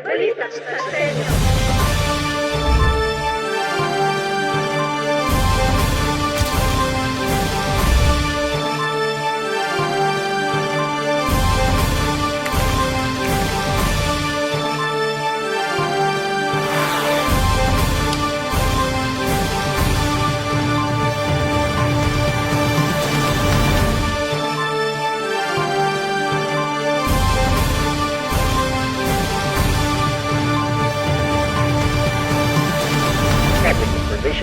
Balita sa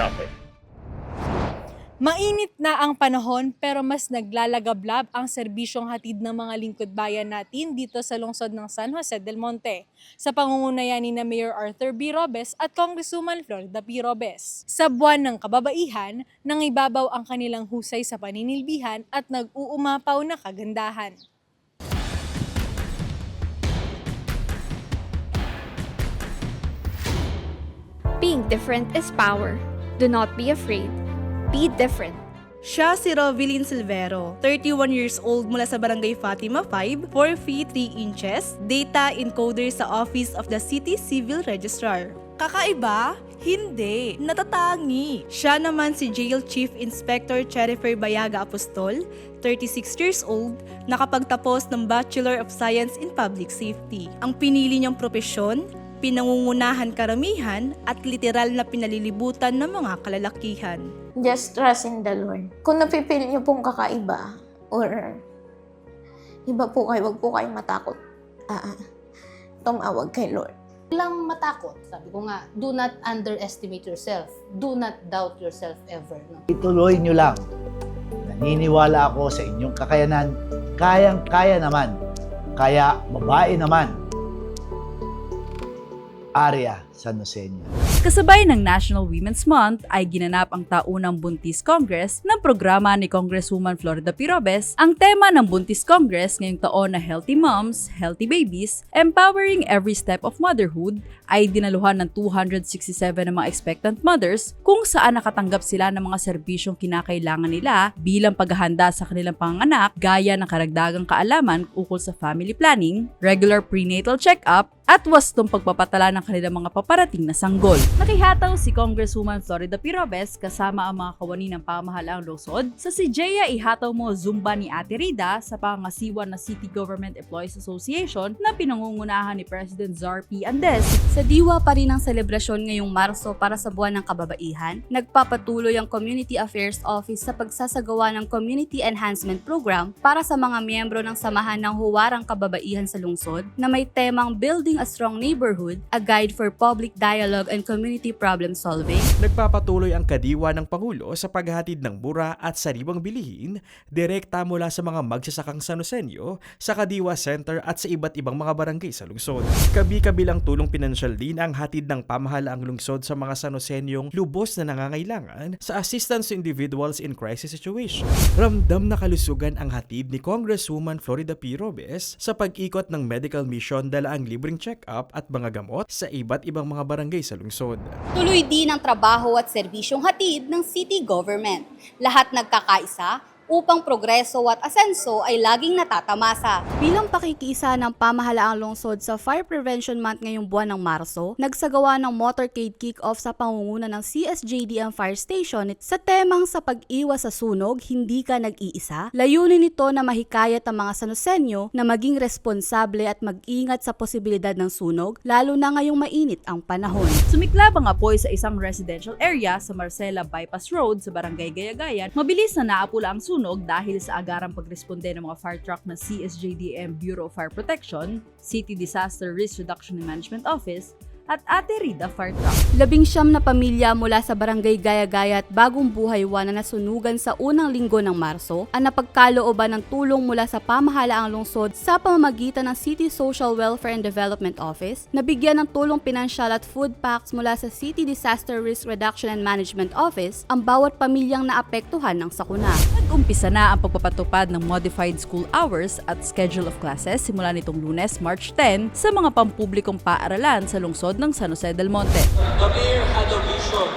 Office. Mainit na ang panahon pero mas naglalagablab ang serbisyong hatid ng mga lingkod bayan natin dito sa lungsod ng San Jose del Monte sa pangungunayan ni na Mayor Arthur B. Robes at Congresswoman Florida P. Robes. Sa buwan ng kababaihan, nangibabaw ang kanilang husay sa paninilbihan at nag-uumapaw na kagandahan. Being different is power. Do not be afraid. Be different. Siya si Rovilyn Silvero, 31 years old mula sa Barangay Fatima 5, 4 feet 3 inches, data encoder sa Office of the City Civil Registrar. Kakaiba? Hindi. Natatangi. Siya naman si Jail Chief Inspector Cherifer Bayaga Apostol, 36 years old, nakapagtapos ng Bachelor of Science in Public Safety. Ang pinili niyang propesyon, pinangungunahan karamihan at literal na pinalilibutan ng mga kalalakihan. just trust in the Lord. Kung napipili niyo pong kakaiba or iba po kayo, wag po kayong matakot. Ah, tumawag kay Lord. lang matakot. Sabi ko nga, do not underestimate yourself. Do not doubt yourself ever. No? ituloy nyo lang. Naniniwala ako sa inyong kakayanan. Kayang-kaya naman. Kaya babae naman. Aria San Joseño. Kasabay ng National Women's Month ay ginanap ang taunang Buntis Congress ng programa ni Congresswoman Florida P. Robes. Ang tema ng Buntis Congress ngayong taon na Healthy Moms, Healthy Babies, Empowering Every Step of Motherhood ay dinaluhan ng 267 ng mga expectant mothers kung saan nakatanggap sila ng mga serbisyong kinakailangan nila bilang paghahanda sa kanilang panganak gaya ng karagdagang kaalaman ukol sa family planning, regular prenatal check-up, at wastong pagpapatala ng kanilang mga paparating na sanggol. Nakihataw si Congresswoman Florida P. Robes kasama ang mga kawani ng pamahalaang lungsod sa si Jaya Ihataw Mo Zumba ni Ate Rida sa pangasiwa na City Government Employees Association na pinangungunahan ni President Zar P. Andes. Sa diwa pa rin ang selebrasyon ngayong Marso para sa buwan ng kababaihan, nagpapatuloy ang Community Affairs Office sa pagsasagawa ng Community Enhancement Program para sa mga miyembro ng Samahan ng Huwarang Kababaihan sa Lungsod na may temang Building a Strong Neighborhood, a Guide for Public Dialogue and Community Problem Solving. Nagpapatuloy ang kadiwa ng Pangulo sa paghahatid ng mura at sariwang bilihin direkta mula sa mga magsasakang Sanosenyo sa Kadiwa Center at sa iba't ibang mga barangay sa lungsod. Kabi-kabilang tulong pinansyal din ang hatid ng pamahalaang lungsod sa mga Sanosenyong lubos na nangangailangan sa assistance to individuals in crisis situation. Ramdam na kalusugan ang hatid ni Congresswoman Florida P. Robes sa pag-ikot ng medical mission dala ang libreng check-up at mga gamot sa iba't ibang mga barangay sa lungsod. Tuloy din ang trabaho at serbisyong hatid ng city government. Lahat nagkakaisa upang progreso at asenso ay laging natatamasa. Bilang pakikiisa ng pamahalaang lungsod sa Fire Prevention Month ngayong buwan ng Marso, nagsagawa ng motorcade kick-off sa pangunguna ng CSJDM Fire Station sa temang sa pag-iwas sa sunog, hindi ka nag-iisa. Layunin nito na mahikayat ang mga Sanosenyo na maging responsable at mag-ingat sa posibilidad ng sunog, lalo na ngayong mainit ang panahon. Sumiklab ang apoy sa isang residential area sa Marcela Bypass Road sa Barangay Gayagayan. Mabilis na naapula ang sunog dahil sa agarang pagresponde ng mga fire truck ng CSJDM Bureau of Fire Protection, City Disaster Risk Reduction and Management Office, at Ate Rida Truck. Labing siyam na pamilya mula sa barangay Gaya-Gaya at Bagong Buhay 1 na nasunugan sa unang linggo ng Marso ang napagkalooban ng tulong mula sa pamahalaang lungsod sa pamamagitan ng City Social Welfare and Development Office, nabigyan ng tulong pinansyal at food packs mula sa City Disaster Risk Reduction and Management Office ang bawat pamilyang naapektuhan ng sakuna. Nag-umpisa na ang pagpapatupad ng modified school hours at schedule of classes simula nitong lunes, March 10 sa mga pampublikong paaralan sa lungsod ng San Jose del Monte. The mayor had a vision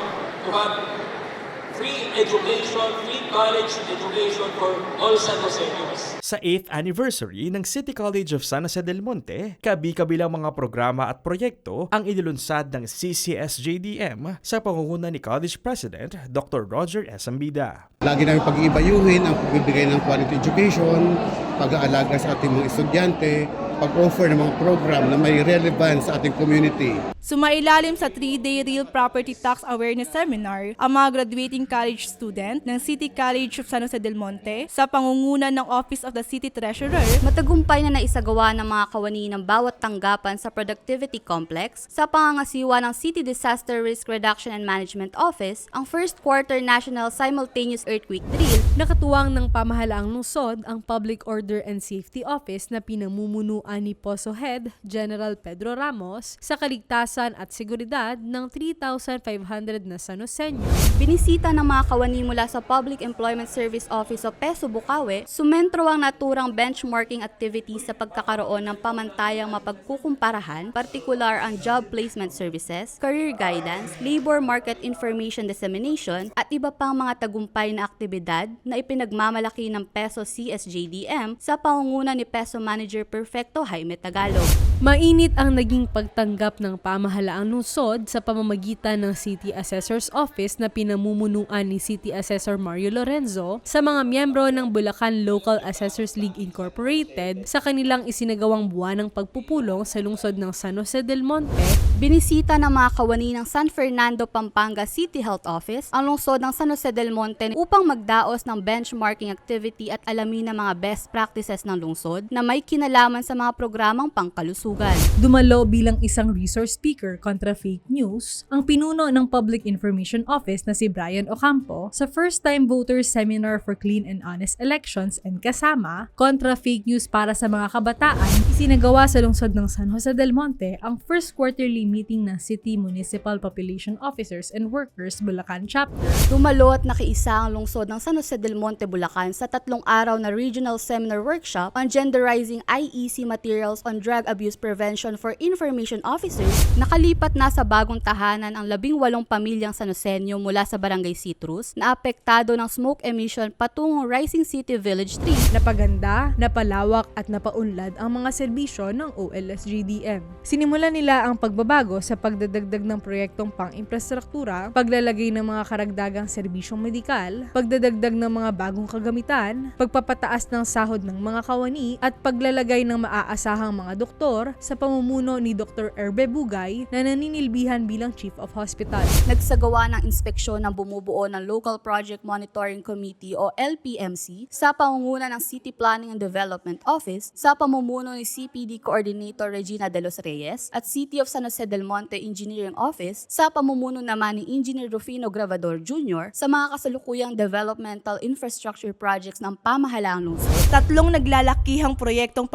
to have free education, free college education for all San Joseños. Sa 8th anniversary ng City College of San Jose del Monte, kabi-kabilang mga programa at proyekto ang inilunsad ng CCSJDM sa pangunguna ni College President Dr. Roger S. Ambida. Lagi namin pag-iibayuhin ang pagbibigay ng quality education, pag-aalaga sa ating mga estudyante, pag-offer ng mga program na may relevance sa ating community. Sumailalim sa 3-day Real Property Tax Awareness Seminar ang mga graduating college student ng City College of San Jose del Monte sa pangunguna ng Office of the City Treasurer Matagumpay na naisagawa ng mga kawani ng bawat tanggapan sa Productivity Complex sa pangangasiwa ng City Disaster Risk Reduction and Management Office ang First Quarter National Simultaneous Earthquake Drill Nakatuwang ng pamahalaang lungsod ang Public Order and Safety Office na pinamumunuan ni Poso Head General Pedro Ramos sa kaligtasan at seguridad ng 3,500 na Sanoseño. Binisita ng mga kawani mula sa Public Employment Service Office o PESO Bukawi, sumentro ang naturang benchmarking activities sa pagkakaroon ng pamantayang mapagkukumparahan, partikular ang job placement services, career guidance, labor market information dissemination, at iba pang mga tagumpay na aktibidad na ipinagmamalaki ng PESO CSJDM sa pangunguna ni PESO Manager Perfecto Jaime Tagalog. Mainit ang naging pagtanggap ng pamahalaang lungsod sa pamamagitan ng City Assessor's Office na pinamumunuan ni City Assessor Mario Lorenzo sa mga miyembro ng Bulacan Local Assessors League Incorporated sa kanilang isinagawang buwan ng pagpupulong sa lungsod ng San Jose del Monte Binisita ng mga kawani ng San Fernando, Pampanga City Health Office ang lungsod ng San Jose del Monte upang magdaos ng benchmarking activity at alamin ang mga best practices ng lungsod na may kinalaman sa mga programang pangkalusugan. Dumalo bilang isang resource speaker kontra fake news ang pinuno ng Public Information Office na si Brian Ocampo sa First Time Voters Seminar for Clean and Honest Elections and kasama kontra fake news para sa mga kabataan isinagawa sa lungsod ng San Jose del Monte ang first quarterly meeting ng City Municipal Population Officers and Workers Bulacan Chapter. Dumalo at nakiisa ang lungsod ng San Jose del Monte, Bulacan sa tatlong araw na regional seminar workshop on genderizing IEC materials on drug abuse prevention for information officers. Nakalipat na sa bagong tahanan ang labing walong pamilyang Sanosenyo mula sa Barangay Citrus na apektado ng smoke emission patungong Rising City Village 3 Napaganda, napalawak at napaunlad ang mga serbisyo ng OLSGDM. Sinimulan nila ang pagbabago sa pagdadagdag ng proyektong pang-infrastruktura, paglalagay ng mga karagdagang serbisyong medikal, pagdadagdag ng mga bagong kagamitan, pagpapataas ng sahod ng mga kawani at paglalagay ng maaasahang mga doktor sa pamumuno ni Dr. Erbe Bugay na naninilbihan bilang Chief of Hospital. nagsagawa ng inspeksyon ng bumubuo ng Local Project Monitoring Committee o LPMC sa pangunguna ng City Planning and Development Office sa pamumuno ni CPD Coordinator Regina De Los Reyes at City of San Jose del Monte Engineering Office sa pamumuno naman ni Engineer Rufino Gravador Jr. sa mga kasalukuyang developmental infrastructure projects ng pamahalaang lungsod. Tatlong naglalakihang proyektong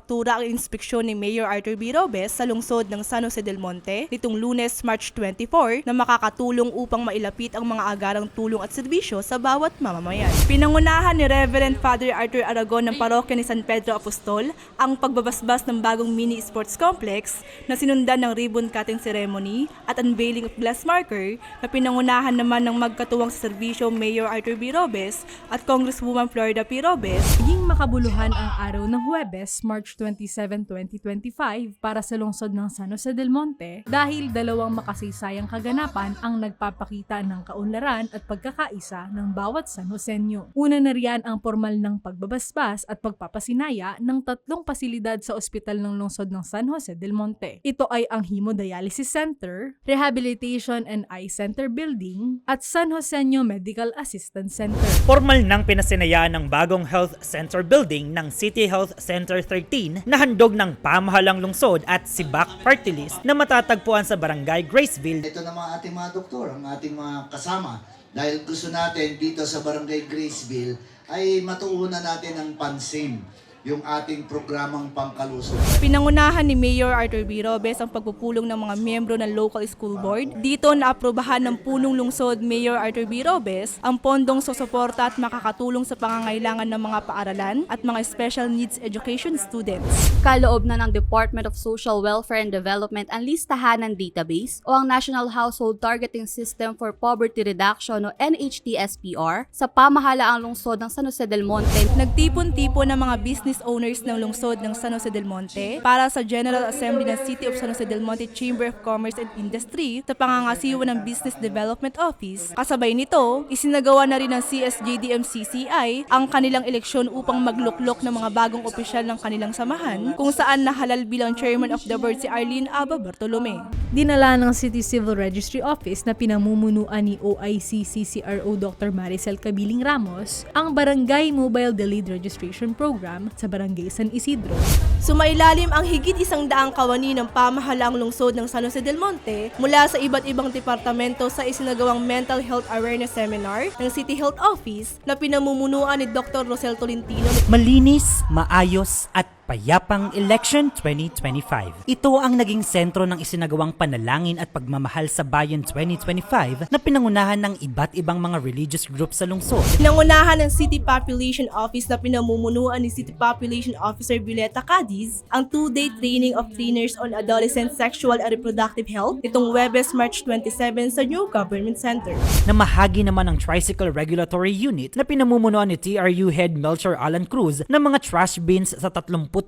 pang-infrastruktura ang inspeksyon ni Mayor Arthur B. Robes sa lungsod ng San Jose del Monte nitong lunes March 24 na makakatulong upang mailapit ang mga agarang tulong at serbisyo sa bawat mamamayan. Pinangunahan ni Reverend Father Arthur Aragon ng parokya ni San Pedro Apostol ang pagbabasbas ng bagong mini sports complex na sinundan ng ribbon cutting ceremony at unveiling of glass marker na pinangunahan naman ng magkatuwang sa serbisyo Mayor Arthur B. Robes at Congresswoman Florida P. Robes Naging makabuluhan ang araw ng Huwebes, March 27, 2025 para sa lungsod ng San Jose del Monte dahil dalawang makasaysayang kaganapan ang nagpapakita ng kaunlaran at pagkakaisa ng bawat San Joseño. Una na riyan ang formal ng pagbabasbas at pagpapasinaya ng tatlong pasilidad sa ospital ng lungsod ng San Jose del Monte. Ito ay ang Hemodialysis Center, Rehabilitation and Eye Center Building at San Joseño Medical Assistance Center. Formal nang pinasinayaan ng bagong health center building ng City Health Center 13 na handog ng pamahalang lungsod at Sibak Party List na matatagpuan sa Barangay Graceville. Ito na mga ating mga doktor, ang ating mga kasama. Dahil gusto natin dito sa Barangay Graceville ay matuunan natin ang pansin yung ating programang pangkalusot. Pinangunahan ni Mayor Arthur B. Robes ang pagpupulong ng mga miyembro ng local school board. Dito naaprubahan ng punong lungsod Mayor Arthur B. Robes ang pondong susuporta at makakatulong sa pangangailangan ng mga paaralan at mga special needs education students. Kaloob na ng Department of Social Welfare and Development ang listahan ng database o ang National Household Targeting System for Poverty Reduction o NHTSPR sa pamahalaang lungsod ng San Jose del Monte. Nagtipon-tipon ng mga business owners ng lungsod ng San Jose del Monte para sa General Assembly ng City of San Jose del Monte Chamber of Commerce and Industry sa pangangasiwa ng Business Development Office. Kasabay nito, isinagawa na rin ng CSJDM-CCI ang kanilang eleksyon upang magluklok ng mga bagong opisyal ng kanilang samahan kung saan nahalal bilang chairman of the board si Arlene Aba Bartolome. Dinala ng City Civil Registry Office na pinamumunuan ni OIC CCRO Dr. Maricel Cabiling Ramos ang Barangay Mobile Delayed Registration Program sa Barangay San Isidro. Sumailalim ang higit isang daang kawani ng pamahalaang lungsod ng San Jose del Monte mula sa iba't ibang departamento sa isinagawang Mental Health Awareness Seminar ng City Health Office na pinamumunuan ni Dr. Rosel Tolentino Malinis, maayos at payapang election 2025. Ito ang naging sentro ng isinagawang panalangin at pagmamahal sa bayan 2025 na pinangunahan ng iba't ibang mga religious groups sa lungsod. Nangunahan ng City Population Office na pinamumunuan ni City Population Officer Violeta Cadiz ang two-day training of trainers on adolescent sexual and reproductive health itong Webes March 27 sa New Government Center. Namahagi naman ang Tricycle Regulatory Unit na pinamumunuan ni TRU Head Melchor Alan Cruz ng mga trash bins sa 32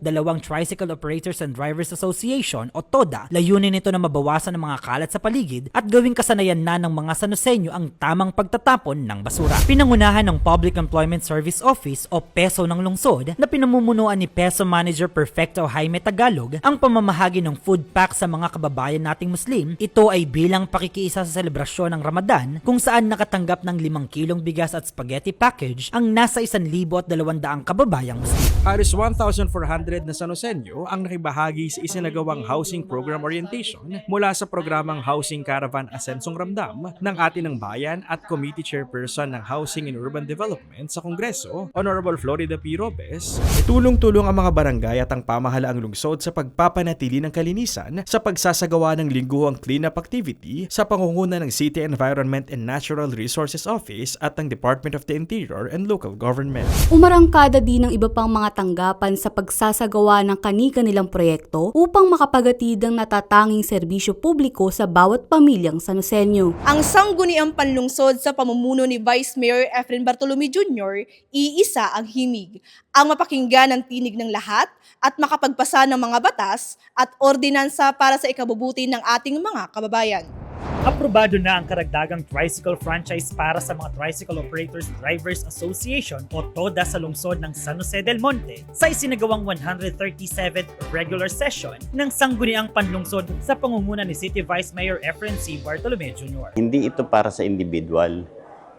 Tricycle Operators and Drivers Association o TODA. Layunin nito na mabawasan ang mga kalat sa paligid at gawing kasanayan na ng mga Sanosenyo ang tamang pagtatapon ng basura. Pinangunahan ng Public Employment Service Office o PESO ng lungsod na pinamumunuan ni PESO Manager Perfecto Jaime Tagalog ang pamamahagi ng food pack sa mga kababayan nating Muslim. Ito ay bilang pakikiisa sa selebrasyon ng Ramadan kung saan nakatanggap ng 5 kilong bigas at spaghetti package ang nasa 1,200 kababayang Muslim. Halos 1,400 na Sanosenyo ang nakibahagi sa isinagawang housing program orientation mula sa programang Housing Caravan Asensong Ramdam ng atin ng bayan at Committee Chairperson ng Housing and Urban Development sa Kongreso, Honorable Florida P. Robes. Tulong-tulong ang mga barangay at ang pamahalaang lungsod sa pagpapanatili ng kalinisan sa pagsasagawa ng lingguhang cleanup activity sa pangunguna ng City Environment and Natural Resources Office at ng Department of the Interior and Local Government. Umarangkada din ng iba pang mga tanggapan sa pagsasagawa ng kani-kanilang proyekto upang makapagatid ang natatanging serbisyo publiko sa bawat pamilyang Sanosenyo. Ang sangguniang panlungsod sa pamumuno ni Vice Mayor Efren Bartolome Jr., iisa ang himig. Ang mapakinggan ng tinig ng lahat at makapagpasa ng mga batas at ordinansa para sa ikabubuti ng ating mga kababayan. Aprobado na ang karagdagang tricycle franchise para sa mga Tricycle Operators Drivers Association o TODA sa lungsod ng San Jose del Monte sa isinagawang 137th regular session ng Sangguniang Panlungsod sa pangunguna ni City Vice Mayor Efren C. Bartolome Jr. Hindi ito para sa individual.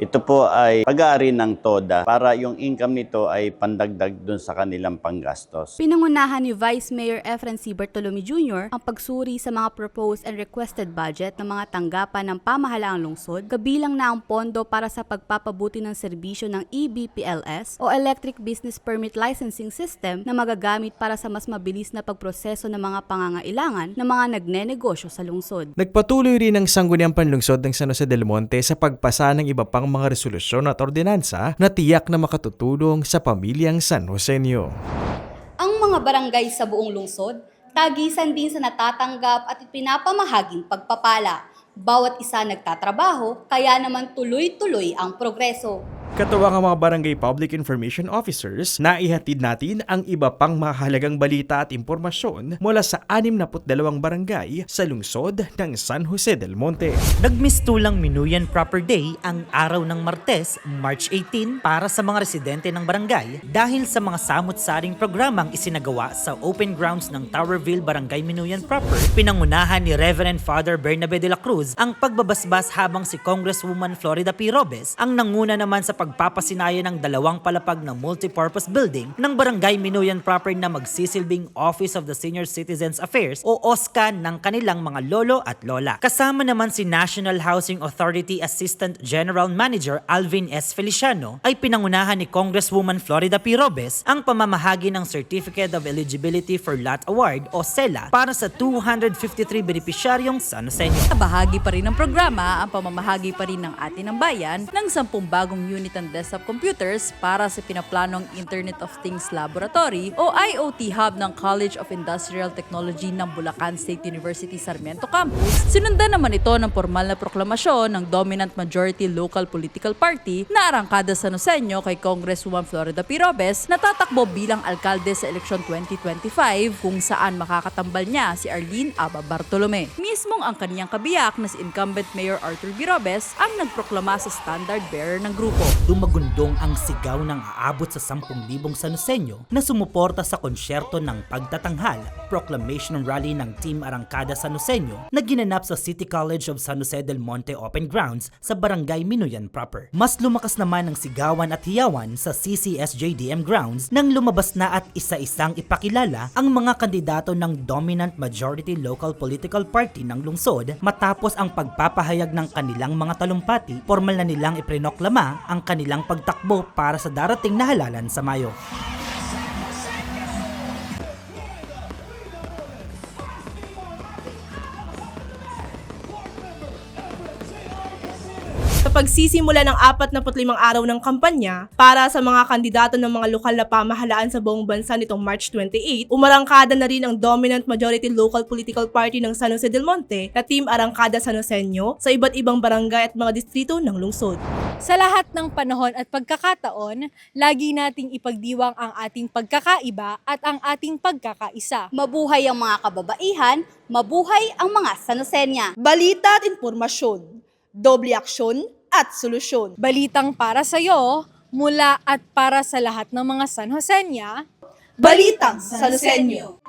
Ito po ay pag-aari ng TODA para yung income nito ay pandagdag dun sa kanilang panggastos. Pinangunahan ni Vice Mayor Efren C. Bartolome Jr. ang pagsuri sa mga proposed and requested budget ng mga tanggapan ng pamahalaang lungsod, kabilang na ang pondo para sa pagpapabuti ng serbisyo ng EBPLS o Electric Business Permit Licensing System na magagamit para sa mas mabilis na pagproseso ng mga pangangailangan ng mga nagnenegosyo sa lungsod. Nagpatuloy rin ang sangguniang panlungsod ng San Jose del Monte sa pagpasa ng iba pang mga resolusyon at ordinansa na tiyak na makatutulong sa pamilyang San Joseño. Ang mga barangay sa buong lungsod, tagisan din sa natatanggap at pinapamahaging pagpapala. Bawat isa nagtatrabaho, kaya naman tuloy-tuloy ang progreso. Katuwang ang mga barangay public information officers na ihatid natin ang iba pang mahalagang balita at impormasyon mula sa 62 barangay sa lungsod ng San Jose del Monte. Nagmistulang Minuyan Proper Day ang araw ng Martes, March 18 para sa mga residente ng barangay dahil sa mga samot-saring programang isinagawa sa open grounds ng Towerville Barangay Minuyan Proper. Pinangunahan ni Reverend Father Bernabe de la Cruz ang pagbabasbas habang si Congresswoman Florida P. Robes ang nanguna naman sa pagpapasinaya ng dalawang palapag na multipurpose building ng Barangay Minuyan proper na magsisilbing Office of the Senior Citizens Affairs o OSCA ng kanilang mga lolo at lola. Kasama naman si National Housing Authority Assistant General Manager Alvin S. Feliciano ay pinangunahan ni Congresswoman Florida P. Robes ang pamamahagi ng Certificate of Eligibility for Lot Award o CELA para sa 253 benepisyaryong San Joseño. Bahagi pa rin ng programa ang pamamahagi pa rin ng atin ng bayan ng 10 bagong unit ng desktop computers para sa pinaplanong Internet of Things Laboratory o IoT Hub ng College of Industrial Technology ng Bulacan State University Sarmiento Campus. Sinundan naman ito ng formal na proklamasyon ng dominant majority local political party na arangkada sa Nosenyo kay Congresswoman Florida P. Robes na tatakbo bilang alkalde sa eleksyon 2025 kung saan makakatambal niya si Arlene Aba Bartolome. Mismong ang kaniyang kabiyak na si incumbent Mayor Arthur B. Robes ang nagproklama sa standard bearer ng grupo. Dumagundong ang sigaw ng aabot sa 10,000 Sanosenyo na sumuporta sa konsyerto ng pagtatanghal, proclamation rally ng Team Arangkada Sanosenyo na ginanap sa City College of San Jose del Monte Open Grounds sa Barangay Minuyan proper. Mas lumakas naman ang sigawan at hiyawan sa CCSJDM grounds nang lumabas na at isa-isang ipakilala ang mga kandidato ng dominant majority local political party ng lungsod matapos ang pagpapahayag ng kanilang mga talumpati, formal na nilang iprinoklama ang kanilang pagtakbo para sa darating na halalan sa Mayo. Sa pagsisimula ng 45 araw ng kampanya para sa mga kandidato ng mga lokal na pamahalaan sa buong bansa nitong March 28, umarangkada na rin ang dominant majority local political party ng San Jose del Monte na Team Arangkada San Joseño sa iba't ibang barangay at mga distrito ng lungsod. Sa lahat ng panahon at pagkakataon, lagi nating ipagdiwang ang ating pagkakaiba at ang ating pagkakaisa. Mabuhay ang mga kababaihan, mabuhay ang mga Sanosenya. Balita at informasyon, doble aksyon at solusyon. Balitang para sa iyo, mula at para sa lahat ng mga San Josenya, Balitang San Joseño.